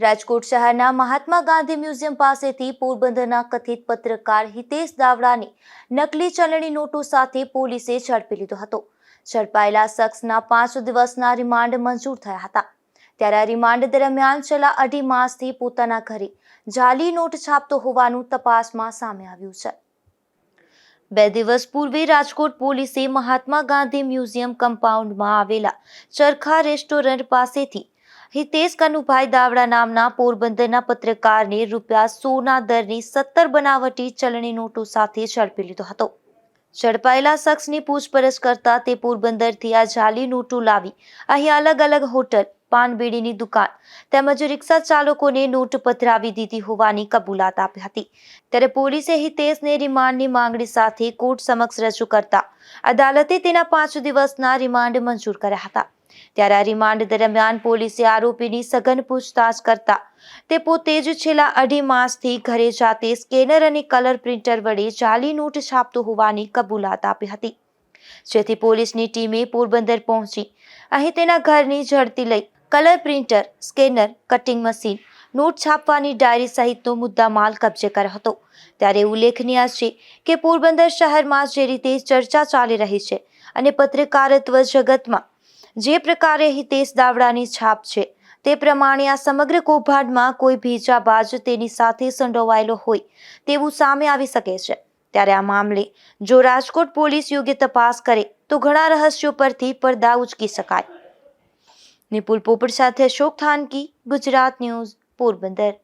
રાજકોટ શહેરના મહાત્મા ગાંધી મ્યુઝિયમ પાસેથી પોરબંદરના કથિત પત્રકાર હિતેશ દાવડાની નકલી ચલણી નોટો સાથે પોલીસે ઝડપી લીધો હતો. ઝડપાયેલા શખ્સના પાંચ દિવસના રિમાન્ડ મંજૂર થયા હતા. ત્યારે રિમાન્ડ દરમિયાન છેલ્લા અઢી માસથી પોતાના ઘરે જાલી નોટ છાપતો હોવાનું તપાસમાં સામે આવ્યું છે. બે દિવસ પૂર્વે રાજકોટ પોલીસે મહાત્મા ગાંધી મ્યુઝિયમ કમ્પાઉન્ડમાં આવેલા ચરખા રેસ્ટોરન્ટ પાસેથી હિતેશ કનુભાઈ દાવડા નામના પોરબંદરના પત્રકારને રૂપિયા સોના દરની સત્તર બનાવટી ચલણી નોટો સાથે ઝડપી લીધો હતો. ઝડપાયેલા શખ્સની પૂછપરછ કરતા તે પોરબંદરથી આ જાલી નોટો લાવી અહીં અલગ અલગ હોટલ, પાનબીડીની દુકાન તેમજ રિક્ષા ચાલકોને નોટ પધરાવી દીધી હોવાની કબૂલાત આપી હતી. ત્યારે પોલીસે હિતેશને રિમાન્ડની માંગણી સાથે કોર્ટ સમક્ષ રજૂ કરતા અદાલતે તેના પાંચ દિવસના રિમાન્ડ મંજૂર કર્યા હતા. ત્યારે આ રિમાન્ડ દરમિયાન પોલીસે આરોપીની સઘન પૂછતાછ કરતા તે પોતે જ છેલ્લા અઢી માસથી ઘરે જાતે સ્કેનર અને કલર પ્રિન્ટર વડે જાલી નોટ છાપતો હોવાની કબૂલાત આપી હતી. જેથી પોલીસની ટીમે પોરબંદર પહોંચી અહીં તેના ઘરની ઝડતી લઈ colour printer, scanner, cutting machine, note છાપવાની diary સહિતનો મુદ્દામાલ કબજે કર્યો હતો. ત્યારે ઉલ્લેખનીય છે કે પોરબંદર શહેરમાં જે રીતે ચર્ચા ચાલી રહી છે અને પત્રકારત્વ જગતમાં જે પ્રકારે હિતેશ દાવડાની છાપ છે, તે પ્રમાણે આ સમગ્ર કૌભાંડમાં કોઈ ભેજાબાજ તેની સાથે સંડોવાયેલો હોય તેવું સામે આવી શકે છે. ત્યારે આ મામલે જો રાજકોટ પોલીસ યોગ્ય તપાસ કરે, તો ઘણા રહસ્યો પરથી પડદા ઉચકી શકાય. નિપુલ પોપટ સાથે અશોક થાનકી, ગુજરાત ન્યૂઝ, પોરબંદર.